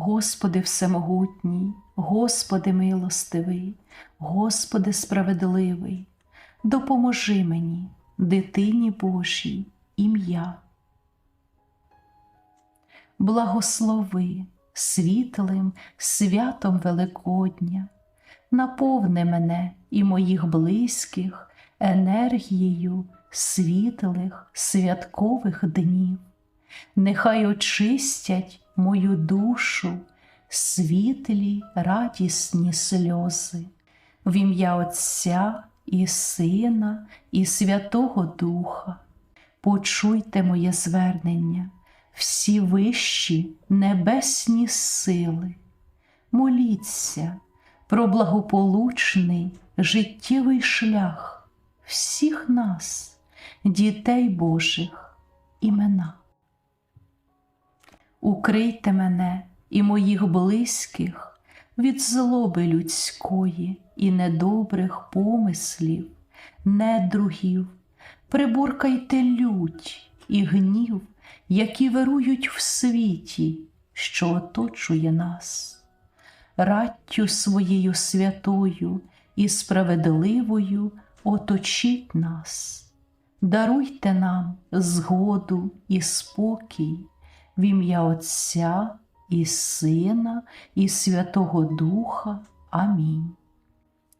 Господи Всемогутній, Господи милостивий, Господи справедливий, допоможи мені, дитині Божій, ім'я. Благослови світлим святом Великодня, наповни мене і моїх близьких енергією світлих святкових днів. Нехай очистять мою душу світлі радісні сльози, в ім'я Отця і Сина, і Святого Духа. Почуйте моє звернення, всі вищі небесні сили, моліться про благополучний життєвий шлях всіх нас, дітей Божих, імена. Укрийте мене і моїх близьких від злоби людської і недобрих помислів, недругів, приборкайте лють і гнів, які вирують в світі, що оточує нас. Раттю своєю святою і справедливою оточіть нас, даруйте нам згоду і спокій в ім'я Отця і Сина, і Святого Духа. Амінь.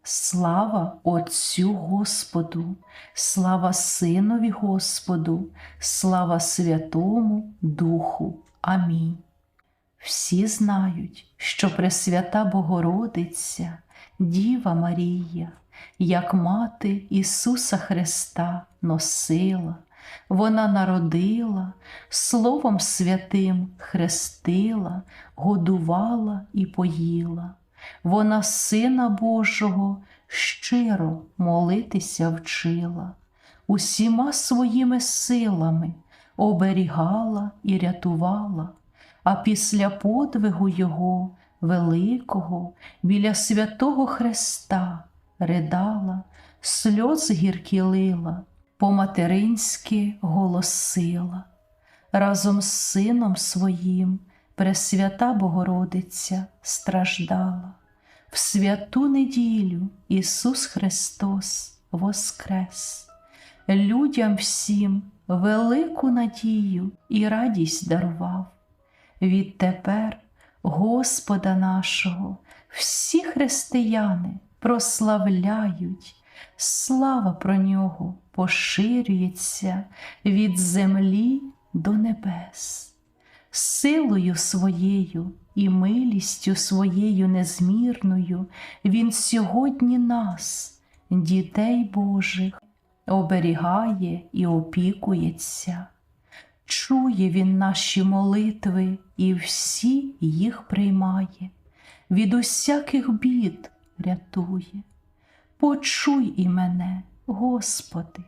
Слава Отцю Господу, слава Синові Господу, слава Святому Духу. Амінь. Всі знають, що Пресвята Богородиця, Діва Марія, як мати Ісуса Христа носила, вона народила, Словом Святим хрестила, годувала і поїла. Вона Сина Божого щиро молитися вчила, усіма своїми силами оберігала і рятувала, а після подвигу Його великого біля святого Христа ридала, сльоз гіркі лила, по-материнськи голосила. Разом з сином своїм Пресвята Богородиця страждала. В святу неділю Ісус Христос воскрес, людям всім велику надію і радість дарував. Відтепер Господа нашого всі християни прославляють, слава про нього поширюється від землі до небес, силою своєю і милістю своєю незмірною Він сьогодні нас, дітей Божих, оберігає і опікується. Чує Він наші молитви і всі їх приймає, від усяких бід рятує. Почуй і мене, Господи,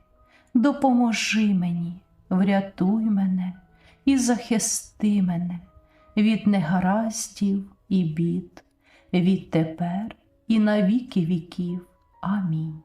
допоможи мені, врятуй мене і захисти мене від негараздів і бід, від тепер і на віки віків. Амінь.